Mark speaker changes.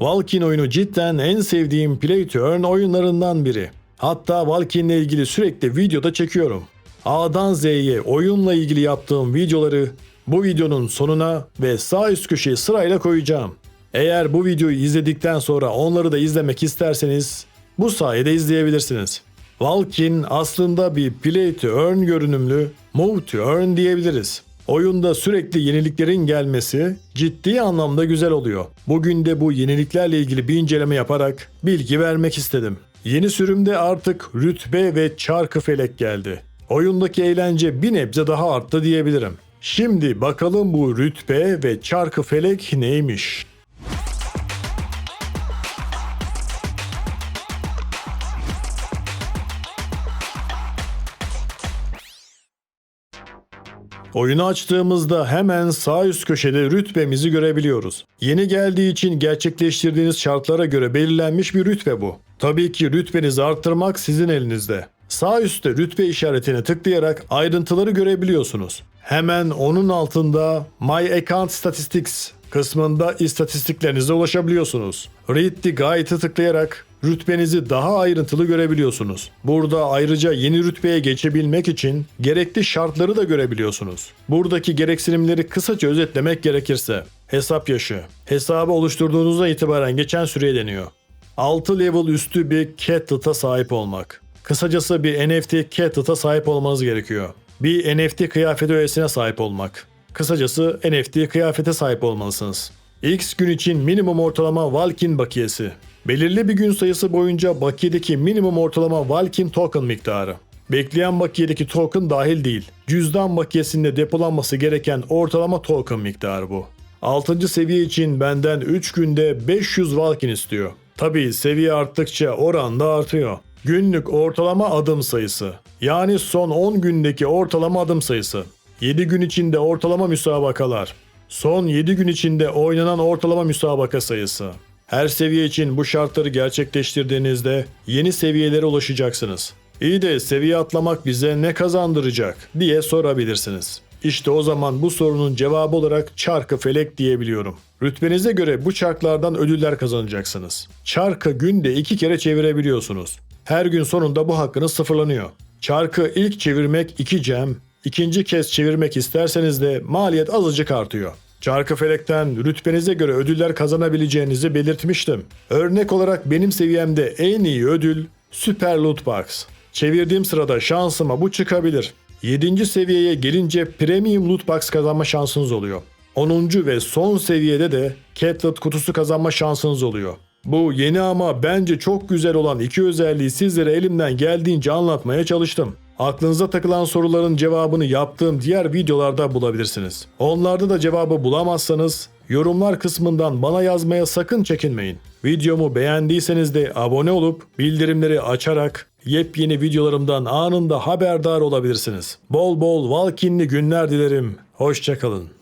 Speaker 1: Valkin oyunu cidden en sevdiğim Play to Earn oyunlarından biri. Hatta Valkin'le ilgili sürekli videoda çekiyorum. A'dan Z'ye oyunla ilgili yaptığım videoları bu videonun sonuna ve sağ üst köşeye sırayla koyacağım. Eğer bu videoyu izledikten sonra onları da izlemek isterseniz bu sayede izleyebilirsiniz. Valkin aslında bir Play to Earn görünümlü Move to Earn diyebiliriz. Oyunda sürekli yeniliklerin gelmesi ciddi anlamda güzel oluyor. Bugün de bu yeniliklerle ilgili bir inceleme yaparak bilgi vermek istedim. Yeni sürümde artık rütbe ve çarkı felek geldi. Oyundaki eğlence bir nebze daha arttı diyebilirim. Şimdi bakalım bu rütbe ve çarkı felek neymiş? Oyunu açtığımızda hemen sağ üst köşede rütbemizi görebiliyoruz. Yeni geldiği için gerçekleştirdiğiniz şartlara göre belirlenmiş bir rütbe bu. Tabii ki rütbenizi arttırmak sizin elinizde. Sağ üstte rütbe işaretine tıklayarak ayrıntıları görebiliyorsunuz. Hemen onun altında My Account Statistics kısmında istatistiklerinize ulaşabiliyorsunuz. Read the Guide'ı tıklayarak rütbenizi daha ayrıntılı görebiliyorsunuz. Burada ayrıca yeni rütbeye geçebilmek için gerekli şartları da görebiliyorsunuz. Buradaki gereksinimleri kısaca özetlemek gerekirse hesap yaşı, hesabı oluşturduğunuzda itibaren geçen süreye deniyor. 6 level üstü bir Cattle'a sahip olmak. Kısacası bir NFT Cattle'a sahip olmanız gerekiyor. Bir NFT kıyafeti öğesine sahip olmak. Kısacası NFT kıyafete sahip olmalısınız. X gün için minimum ortalama Valkin bakiyesi. Belirli bir gün sayısı boyunca bakiyedeki minimum ortalama Valkin token miktarı. Bekleyen bakiyedeki token dahil değil. Cüzdan bakiyesinde depolanması gereken ortalama token miktarı bu. 6. seviye için benden 3 günde 500 Valkin istiyor. Tabii seviye arttıkça oran da artıyor. Günlük ortalama adım sayısı. Yani son 10 gündeki ortalama adım sayısı. 7 gün içinde ortalama müsabakalar. Son 7 gün içinde oynanan ortalama müsabaka sayısı. Her seviye için bu şartları gerçekleştirdiğinizde yeni seviyelere ulaşacaksınız. İyi de seviye atlamak bize ne kazandıracak diye sorabilirsiniz. İşte o zaman bu sorunun cevabı olarak çarkı felek diyebiliyorum. Rütbenize göre bu çarklardan ödüller kazanacaksınız. Çarkı günde iki kere çevirebiliyorsunuz. Her gün sonunda bu hakkınız sıfırlanıyor. Çarkı ilk çevirmek 2 cem, ikinci kez çevirmek isterseniz de maliyet azıcık artıyor. Çarkı felekten rütbenize göre ödüller kazanabileceğinizi belirtmiştim. Örnek olarak benim seviyemde en iyi ödül Super Loot Box. Çevirdiğim sırada şansıma bu çıkabilir. 7. seviyeye gelince Premium Loot Box kazanma şansınız oluyor. 10. ve son seviyede de Catlet kutusu kazanma şansınız oluyor. Bu yeni ama bence çok güzel olan iki özelliği sizlere elimden geldiğince anlatmaya çalıştım. Aklınıza takılan soruların cevabını yaptığım diğer videolarda bulabilirsiniz. Onlarda da cevabı bulamazsanız yorumlar kısmından bana yazmaya sakın çekinmeyin. Videomu beğendiyseniz de abone olup bildirimleri açarak yepyeni videolarımdan anında haberdar olabilirsiniz. Bol bol Valkinli günler dilerim. Hoşçakalın.